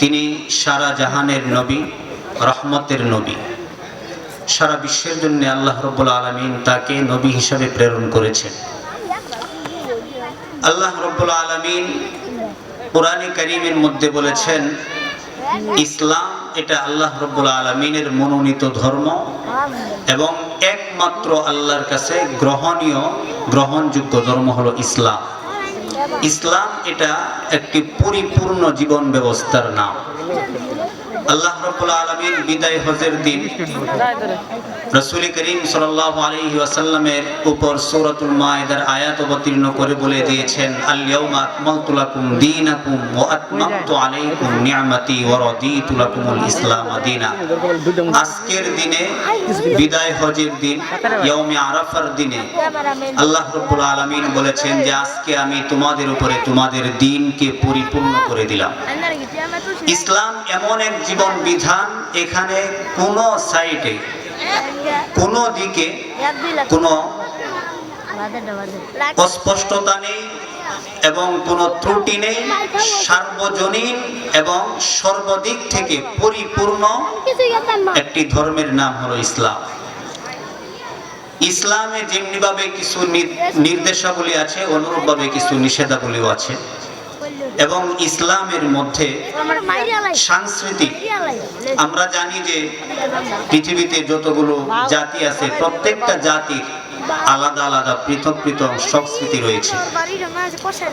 তিনি সারা জাহানের নবী, রহমতের নবী। সারা বিশ্বের জন্য আল্লাহ রব্বুল আলমিন তাকে নবী হিসাবে প্রেরণ করেছেন। আল্লাহ রব্বুল আলমিন কোরআনে করিমের মধ্যে বলেছেন, ইসলাম এটা আল্লাহ রব্বুল আলমিনের মনোনীত ধর্ম এবং একমাত্র আল্লাহর কাছে গ্রহণীয়, গ্রহণযোগ্য ধর্ম হলো ইসলাম। ইসলাম এটা একটি পরিপূর্ণ জীবন ব্যবস্থার নাম। আল্লাহ রবুল্লা আলমীর বিদায় হজের দিন রসুল করিম সাল্লাল্লাহু আলাইহি ওয়াসাল্লামের উপর সূরাতুল মাইদার আয়াত অবতীর্ণ করে বলে দিয়েছেন আজকের দিনে দিন আরাফার দিনে বলেছেন যে, আজকে আমি তোমাদের উপরে তোমাদের দিনকে পরিপূর্ণ করে দিলাম। ইসলাম এমন এক জীবন বিধান, এখানে কোনো সাইডে কোনো দিকে কোনো অস্পষ্টতা নেই এবং কোনো ত্রুটি নেই সার্বজনীন এবং সর্বদিক থেকে পরিপূর্ণ একটি ধর্মের নাম হলো ইসলাম। ইসলামে যেমনিভাবে কিছু নি- নির্দেশাবলী আছে অনুরূপভাবে কিছু নিষেধাবলীও আছে। এবং ইসলামের মধ্যে সাংস্কৃতিক। আমরা জানি যে পৃথিবীতে যতগুলো জাতি আছে প্রত্যেকটা জাতির আলাদা আলাদা পৃথক পৃথক সংস্কৃতি রয়েছে।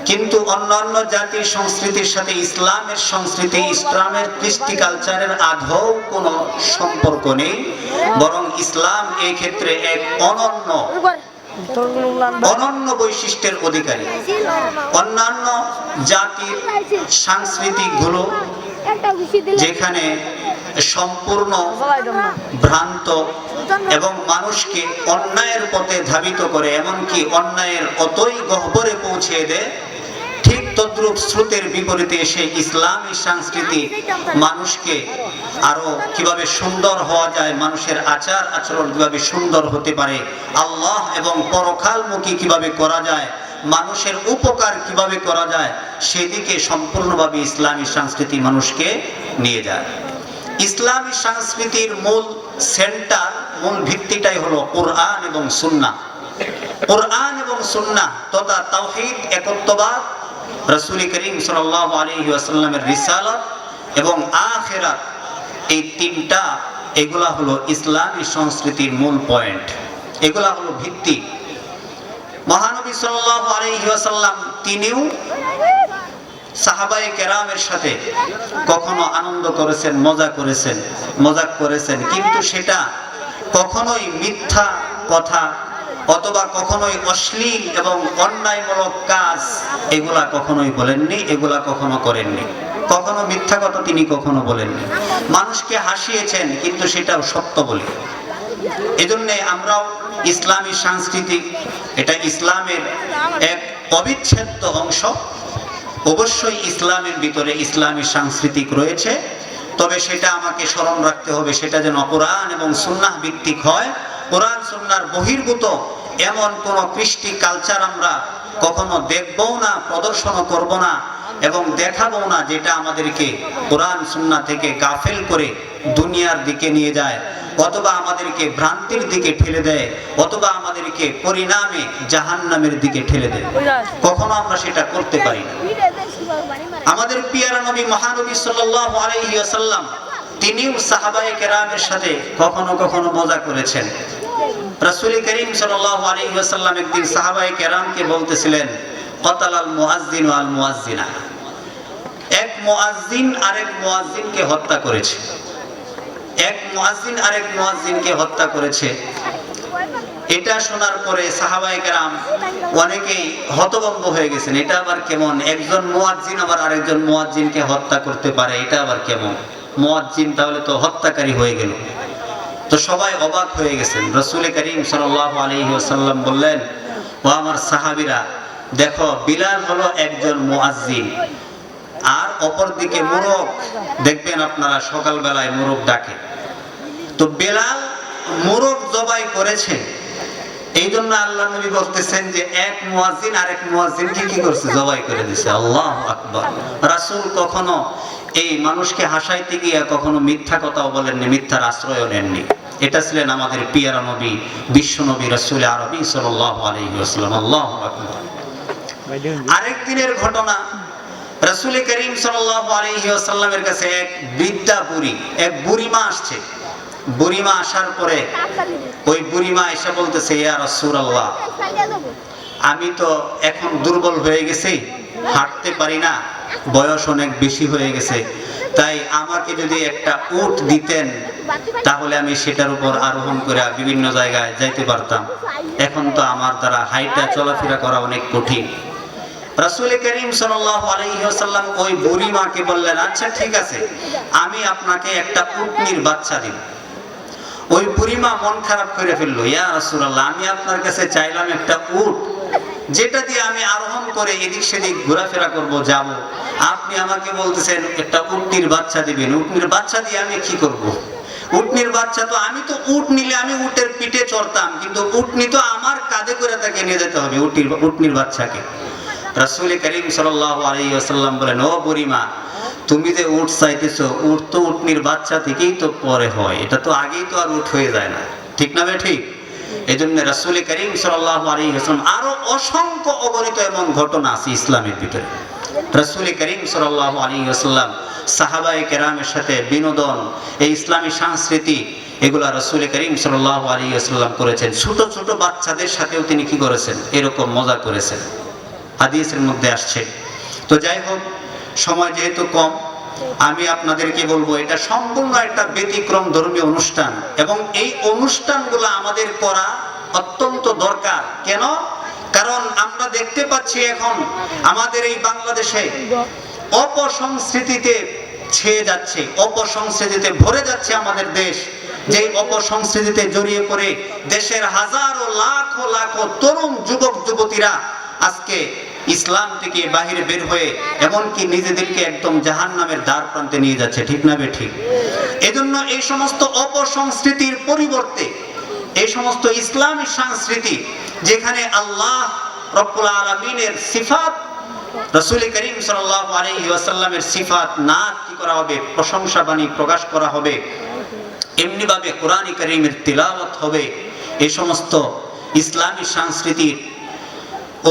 কিন্তু অন্যান্য জাতির সংস্কৃতির সাথে ইসলামের সংস্কৃতি ইসলামের কৃষ্টি কালচারের আদৌ কোনো সম্পর্ক নেই। বরং ইসলাম এই ক্ষেত্রে এক অনন্য অনন্য বৈশিষ্ট্যের অধিকারী। অন্যান্য জাতির সাংস্কৃতিকগুলো যেখানে সম্পূর্ণ ভ্রান্ত এবং মানুষকে অন্যায়ের পথে ধাবিত করে, এমনকি অন্যায়ের অতই গহ্বরে পৌঁছে দেয় তদ্রূপ স্রোতের বিপরীতে এসে ইসলামী সংস্কৃতি মানুষকে আরও কীভাবে সুন্দর হওয়া যায়, মানুষের আচার আচরণ কীভাবে সুন্দর হতে পারে, আল্লাহ এবং পরকালমুখী কীভাবে করা যায়, মানুষের উপকার কীভাবে করা যায়, সেদিকে সম্পূর্ণভাবে ইসলামী সংস্কৃতি মানুষকে নিয়ে যায়। ইসলামী সংস্কৃতির মূল সেন্টার, মূল ভিত্তিটাই হলো কোরআন এবং সুন্না কোরআন এবং সুন্না তথা তাওহীদ, একত্ববাদ রাসূল করিম সাল্লাল্লাহু আলাইহি ওয়াসাল্লামের রিসালাত এবং আখিরাত, এই তিনটা, এগুলা হলো ইসলামী সংস্কৃতির মূল পয়েন্ট। এগুলা হলো ভিত্তি। মহানবী সাল্লাল্লাহু আলাইহি ওয়াসাল্লাম তিনিও সাহাবায়ে কেরামের সাথে কখনো আনন্দ করেছেন, মজা করেছেন, মজাক করেছেন, কিন্তু সেটা কখনোই মিথ্যা কথা অথবা কখনোই অশ্লীল এবং অন্যায়মূলক কাজ এগুলা কখনোই বলেননি, এগুলা কখনো করেননি। কখনো মিথ্যা কথা তিনি কখনো বলেননি। মানুষকে হাসিয়েছেন, কিন্তু সেটাও সত্য বলে। এজন্য আমরাও ইসলামী সংস্কৃতি এটা ইসলামের এক অবিচ্ছেদ্য অংশ। অবশ্যই ইসলামের ভিতরে ইসলামী সাংস্কৃতিক রয়েছে, তবে সেটা আমাকে স্মরণ রাখতে হবে, সেটা যেন কোরআন এবং সুন্নাহ ভিত্তিক হয়। কোরআন সুন্নার বহির্ভূত এমন কোন কৃষ্টি কালচার আমরা কখনো দেখবও না, প্রদর্শনও করব না এবং দেখাবো না যেটা আমাদেরকে কোরআন সুন্না থেকে গাফেল করে দুনিয়ার দিকে নিয়ে যায়। অথবা আমাদেরকে ভ্রান্তির দিকে ঠেলে দেয়, অথবা আমাদেরকে পরিণামে জাহান্নামের দিকে ঠেলে দেয়। কখনো আমরা সেটা করতে পারি আমাদের পিয়ারা নবী মহানবী আলাইহি তিনিও সাহাবায়ে কেরামের সাথে কখনো কখনো মজা করেছেন। রাসূল করিম ওয়াসাল্লাম একদিন সাহাবায়ে কেরামকে বলতেছিলেন মুয়াজ্জিন আল মুয়াজ্জিনা এক আরেক হত্যা করেছে। এক আরেক হত্যা করেছে। এটা শোনার পরে সাহাবায়ে কেরাম অনেকেই হতভম্ব হয়ে গেছেন, এটা আবার কেমন? একজন মুয়াজ্জিন আবার আরেকজন মুয়াজ্জিনকে হত্যা করতে পারে, এটা আবার কেমন? মুয়াজ্জিন তাহলে তো হত্যাকারী হয়ে গেল। তো সবাই অবাক হয়ে গেছেন। রসুল করিম সাল্লাল্লাহু আলাইহি ওয়াসাল্লাম বললেন, ও আমার সাহাবীরা, দেখো, বিলাল হলো একজন মুয়াজ্জিন আর অপর দিকে মোরগ দেখবেন আপনারা সকালবেলায় মোরগ ডাকে। তো বেলাল মোরগ জবাই করেছে। এই জন্য আল্লাহ নবী বলতেছেন যে, এক মুয়াজ্জিন আরেক মুয়াজ্জিনকে কি করছে? জবাই করে দিছে। আল্লাহ আকবার। রাসূল কখনো এই মানুষকে হাসাইতে গিয়ে কখনো মিথ্যা কথাও বলেননি, মিথ্যার আশ্রয়ও নেননি। এটা ছিলেন আমাদের পিয়ারা নবী, বিশ্ব নবী রসুল আরবি সাল্লাহ আলহিহাস্লাম আল্লাহ আরেক দিনের ঘটনা, রসুল করিম সাল্লাহ কাছে এক বৃদ্ধা বুড়ি, এক বুড়িমা আসছে। বুড়িমা আসার পরে ওই বুড়িমা এসে বলতেছে, ইয়া রসুল আল্লাহ আমি তো এখন দুর্বল হয়ে গেছি, হাঁটতে পারি না বয়স অনেক বেশি হয়ে গেছে। তাই আমাকে যদি একটা উট দিতেন, তাহলে আমি সেটার উপর আরোহণ করে বিভিন্ন জায়গায় যাইতে পারতাম। এখন তো আমার দ্বারা হাইটা চলাফেরা করা অনেক কঠিন। রাসূল করিম ওয়াসাল্লাম ওই বুড়ি মাকে বললেন আচ্ছা ঠিক আছে, আমি আপনাকে একটা উটনির বাচ্চা দিব। ওই বুড়িমা মন খারাপ করে ফেলল, ইয়া রাসূলুল্লাহ, আমি আপনার কাছে চাইলাম একটা উট, যেটা দিয়ে আমি আরোহণ করে এদিক সেদিক ঘোরাফেরা করব, যাব। আপনি আমাকে বলতেছেন, একটা উটনির বাচ্চা দিবেন, উটনির বাচ্চা দিয়ে আমি কি করব? উটনির বাচ্চা তো, আমি তো উট নিলে আমি উটের পিঠে চড়তাম, কিন্তু উটনি তো আমার কাঁধে করে তাকে নিয়ে যেতে হবে, উটির, উটনির বাচ্চাকে। রাসূল করিম সাল্লাল্লাহু আলাইহি ওয়াসাল্লাম বলেন, ও বুড়িমা তুমি যে উট চাইতেছ, উট তো উটনির বাচ্চা থেকেই তো পরে হয়, এটা তো আগেই তো আর উট হয়ে যায় না। ঠিক না ঠিক? এই জন্য রাসুল করিম ওয়াসাল্লাম আরও অসংখ্য অগণিত এমন ঘটনা আছে ইসলামের ভিতরে। রাসুল করিম সাল্লাল্লাহু আলাইহি ওয়াসাল্লাম সাহাবায়ে কেরামের সাথে বিনোদন, এই ইসলামী সংস্কৃতি, এগুলা রসুল করিম সাল্লাল্লাহু আলাইহি ওয়াসাল্লাম করেছেন। ছোট ছোট বাচ্চাদের সাথেও তিনি কি করেছেন? এরকম মজা করেছেন। হাদিসের মধ্যে আসছে। তো যাই হোক সময় যেহেতু কম, আমি আপনাদেরকে বলব, এটা সম্পূর্ণ একটা ব্যতিক্রম ধর্মীয় অনুষ্ঠান। এবং এই অনুষ্ঠানগুলো আমাদের করা অত্যন্ত দরকার। কেন? কারণ আমরা দেখতে পাচ্ছি এখন আমাদের এই বাংলাদেশে অপসংস্কৃতিতে ছেয়ে যাচ্ছে, অপসংস্কৃতিতে ভরে যাচ্ছে আমাদের দেশ। যে অপসংস্কৃতিতে জড়িয়ে পড়ে দেশের হাজারো লাখো লাখো তরুণ যুবক, যুবতীরা আজকে ইসলাম থেকে বাহিরে বের হয়ে এমনকি নিজেদেরকে একদম জাহান নামের দ্বার প্রান্তে নিয়ে যাচ্ছে, ঠিক না বে ঠিক? এজন্য এই সমস্ত অপসংস্কৃতির পরিবর্তে, এই সমস্ত ইসলামী সংস্কৃতি যেখানে আল্লাহ রব্বুল আলমিনের সিফাত, রসুল করিম সাল্লাল্লাহু আলাইহি ওয়াসাল্লামের সিফাত নাত কি করা হবে, প্রশংসা বাণী প্রকাশ করা হবে এমনি ভাবে কোরআন করিমের তিলাওয়াত হবে এই সমস্ত ইসলামী সংস্কৃতির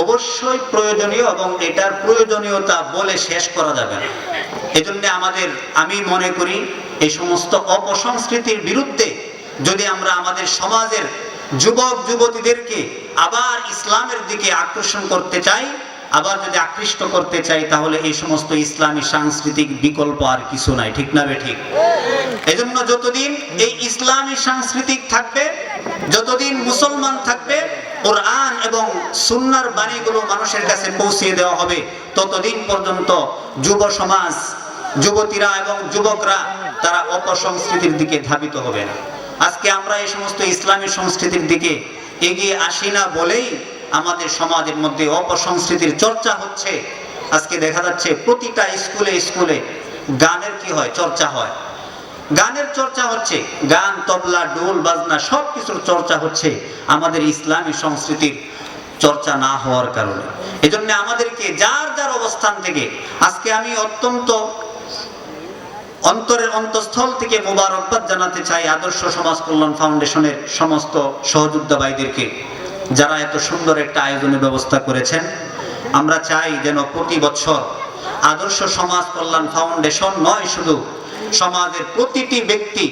অবশ্যই প্রয়োজনীয় এবং এটার প্রয়োজনীয়তা বলে শেষ করা যাবে না। এজন্য আমাদের, আমি মনে করি, এই সমস্ত অপসংস্কৃতির বিরুদ্ধে যদি আমরা আমাদের সমাজের যুবক, যুবতীদেরকে আবার ইসলামের দিকে আকর্ষণ করতে চাই, আবার যদি আকৃষ্ট করতে চাই, তাহলে এই সমস্ত ইসলামী সাংস্কৃতিক বিকল্প আর কিছু নাই। ঠিক না বে ঠিক? এজন্য যতদিন এই ইসলামী সাংস্কৃতিক থাকবে, যতদিন মুসলমান থাকবে কোরআন এবং সুন্নার বাণীগুলো মানুষের কাছে পৌঁছিয়ে দেওয়া হবে। ততদিন পর্যন্ত যুব সমাজ, যুবতীরা এবং যুবকরা তারা অপসংস্কৃতির দিকে ধাবিত হবে না। আজকে আমরা এই সমস্ত ইসলামী সংস্কৃতির দিকে এগিয়ে আসি না বলেই আমাদের সমাজের মধ্যে অপসংস্কৃতির চর্চা হচ্ছে। আজকে দেখা যাচ্ছে প্রতিটা স্কুলে স্কুলে গানের কি হয়? চর্চা হয়। গানের চর্চা হচ্ছে, গান, তবলা ডোল বাজনা সব কিছুর চর্চা হচ্ছে আমাদের ইসলামী সংস্কৃতির চর্চা না হওয়ার কারণে। এজন্য আমাদেরকে যার যার অবস্থান থেকে, আজকে আমি অত্যন্ত অন্তরের অন্তঃস্থল থেকে মোবারকবাদ জানাতে চাই আদর্শ সমাজ কল্যাণ ফাউন্ডেশনের সমস্ত সহযোদ্ধা ভাইদেরকে যারা এত সুন্দর একটা আয়োজনের ব্যবস্থা করেছেন। আমরা চাই যেন প্রতি বছর আদর্শ সমাজ কল্যাণ ফাউন্ডেশন নয় শুধু সমাজের প্রতিটি ব্যক্তি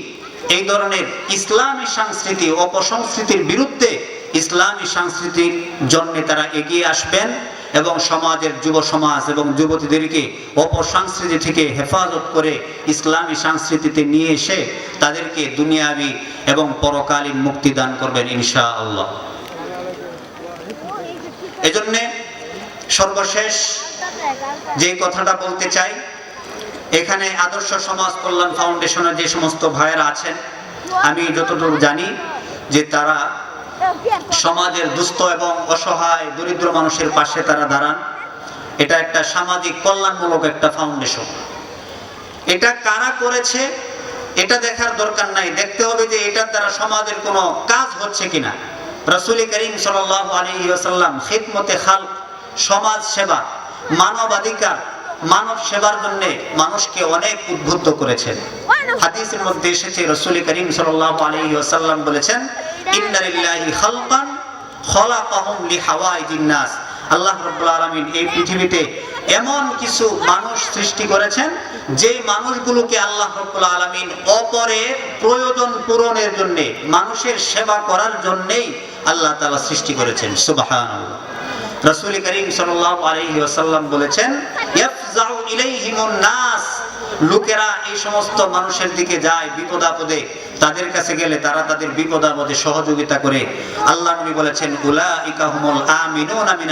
এই ধরনের ইসলামী সংস্কৃতি অপসংস্কৃতির বিরুদ্ধে ইসলামী সংস্কৃতির জন্য তারা এগিয়ে আসবেন এবং সমাজের যুব সমাজ এবং যুবতীদেরকে অপসংস্কৃতি থেকে হেফাজত করে ইসলামী সংস্কৃতিতে নিয়ে এসে তাদেরকে দুনিয়াবি এবং পরকালীন মুক্তি দান করবেন ইনশা আল্লাহ এজন্যে সর্বশেষ যে কথাটা বলতে চাই এখানে আদর্শ সমাজ কল্যাণ ফাউন্ডেশনের যে সমস্ত ভাইয়েরা আছেন, আমি যতদূর জানি যে তারা সমাজের দুস্থ এবং অসহায় দরিদ্র মানুষের পাশে তারা দাঁড়ান। এটা একটা সামাজিক কল্যাণমূলক একটা ফাউন্ডেশন। এটা কারা করেছে, এটা দেখার দরকার নাই। দেখতে হবে যে এটার দ্বারা সমাজের কোনো কাজ হচ্ছে কিনা। রসুল করিম সাল্লাহ আলী আসাল্লাম খিদমতে খাল সমাজ সেবা, মানবাধিকার মানব সেবার জন্য মানুষকে অনেক উদ্বুদ্ধ করেছেন। হাদিসের মধ্যে এসেছে রসুল করিম আলাইহি ওয়াসাল্লাম বলেছেন ইন্না লিল্লাহি খালকান খলাকাহুম লিহাওয়াইজিন নাস। আল্লাহ রাব্বুল আলামিন এই পৃথিবীতে এমন কিছু মানুষ সৃষ্টি করেছেন যে মানুষগুলোকে আল্লাহ রাব্বুল আলামিন অপরের প্রয়োজন পূরণের জন্য মানুষের সেবা করার জন্যই আল্লাহ তাআলা সৃষ্টি করেছেন। সুবহানাল্লাহ। রাসূল করিম সাল্লাল্লাহু আলাইহি ওয়াসাল্লাম বলেছেন লোকেরা এই সমস্ত মানুষের দিকে যায় বিপদ আপদে তাদের কাছে গেলে তারা তাদের বিপদ আপদে সহযোগিতা করে। আল্লাহ নবী বলেছেন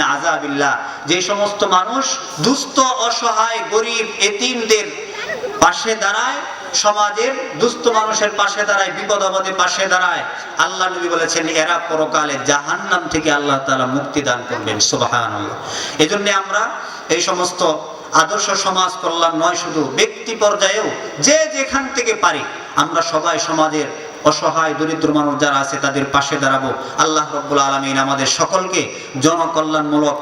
আযাবিল্লাহ। যে সমস্ত মানুষ দুস্থ, অসহায়, গরিব, এতিমদের পাশে দাঁড়ায়, সমাজের দুস্থ মানুষের পাশে দাঁড়ায় বিপদ আপদে পাশে দাঁড়ায়, আল্লাহ নবী বলেছেন, এরা পরকালে জাহান্নাম থেকে আল্লাহ তাআলা মুক্তি দান করবেন। সুবহানাল্লাহ। এজন্য আমরা এই সমস্ত আদর্শ সমাজ কল্যাণ নয়, শুধু ব্যক্তি পর্যায়েও যে যেখান থেকে পারি, আমরা সবাই সমাজের অসহায়, দরিদ্র মানুষ যারা আছে, তাদের পাশে দাঁড়াবো। আল্লাহ রব্বুল আলমিন আমাদের সকলকে জনকল্যাণমূলক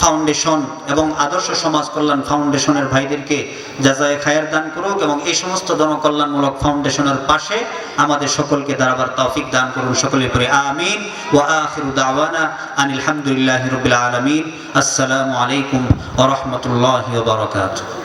ফাউন্ডেশন এবং আদর্শ সমাজ কল্যাণ ফাউন্ডেশনের ভাইদেরকে যাজায় খায়ের দান করুক এবং এই সমস্ত জনকল্যাণমূলক ফাউন্ডেশনের পাশে আমাদের সকলকে দাঁড়াবার তৌফিক দান করুন সকলের পরে আমিন। ওয়া আখিরু দাওয়ানা আনিল হামদুলিল্লাহি রাব্বিল আলামিন। আসসালামু আলাইকুম ওয়া রাহমাতুল্লাহি ওয়া বারাকাতুহু।